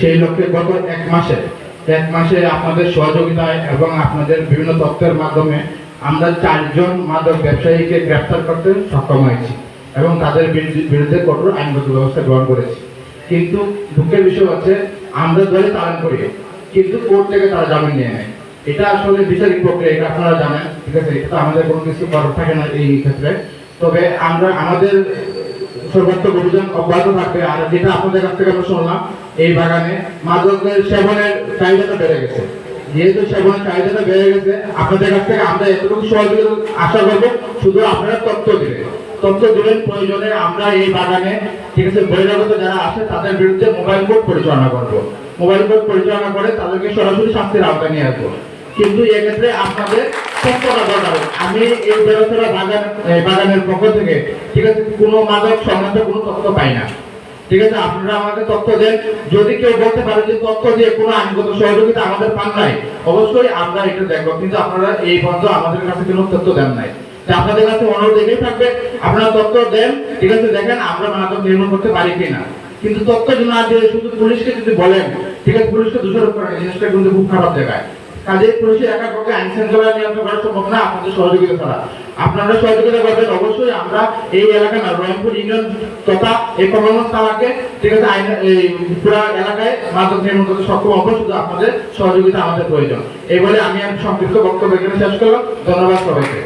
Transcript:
সেই লক্ষ্যে গত এক মাসে এক মাসে আপনাদের সহযোগিতায় এবং আপনাদের বিভিন্ন তথ্যের মাধ্যমে আমরা চারজন মাদক ব্যবসায়ীকে গ্রেপ্তার করতে সক্ষম হয়েছি এবং তাদের বিরুদ্ধে- কঠোর আইনগত ব্যবস্থা গ্রহণ করেছি। কিন্তু দুঃখের বিষয় হচ্ছে, আমরা দলে চালান করি, কিন্তু কোর্ট থেকে তারা জামিন নিয়ে নেয়। এটা আসলে বিচারিক প্রক্রিয়া, এটা আপনারা জানেন, ঠিক আছে? এটা আমাদের কোনো কিছু করার থাকে না এই ক্ষেত্রে। তবে আমরা, আমাদের অভিযান অব্যাহত থাকবে। আর যেটা আপনাদের কাছ থেকে আমরা শুনলাম, এই বাগানে মাদকের সেবনের চাহিদাটা বেড়ে গেছে। যেহেতু সেবনের চাহিদাটা বেড়ে গেছে, আপনাদের কাছ থেকে আমরা এতটুকু সহযোগিতা আশা করব, শুধু আপনারা তথ্য তথ্য প্রয়োজনে আমরা এই বাগানে, ঠিক আছে, বহিরাগত যারা আসে তাদের বিরুদ্ধে মোবাইল কোর্ট পরিচালনা করব। মোবাইল কোর্ট পরিচালনা করে তাদেরকে সরাসরি শাস্তির আওতায় নিয়ে আসব। কিন্তু এক্ষেত্রে আপনাদের আমি এই বাগান এই বাগানের পক্ষ থেকে ঠিক আছে কোনো মাদক সংক্রান্ত কোনো তথ্য পাই না ঠিক আছে আপনারা আমাকে তথ্য দেন যদি কেউ বলতে পারে যে তথ্য দিয়ে কোনো আইনগত সহযোগিতা আমাদের পান নাই অবশ্যই আমরা এটা দেখব কিন্তু আপনারা এই পর্যন্ত আমাদের কাছে কোনো তথ্য দেন নাই আপনাদের কাছে অনুরোধ এটাই থাকবে আপনারা তথ্য দেন ঠিক আছে দেখেন আমরা মাদক নির্মূল করতে পারি কিনা কিন্তু তথ্য না দিয়ে শুধু পুলিশকে যদি বলেন, ঠিক আছে, পুলিশকে দোষারোপ এই জিনিসটা কিন্তু খুব খারাপ জায়গায়। কাজে পুলিশের একা আইন শৃঙ্খলা নিয়ন্ত্রণ করা সম্ভব না আপনাদের সহযোগিতা ছাড়া। আপনারা সহযোগিতা করবেন অবশ্যই, আমরা এই এলাকা না, রংপুর ইউনিয়ন তথা এই তালাকে ঠিক আছে, আইন, এই পুরো এলাকায় মাদক করতে সক্ষম হব, শুধু আপনাদের সহযোগিতা আমাদের প্রয়োজন। এই বলে আমি আমি সংক্ষিপ্ত বক্তব্য এখানে শেষ করলাম। ধন্যবাদ সবাইকে।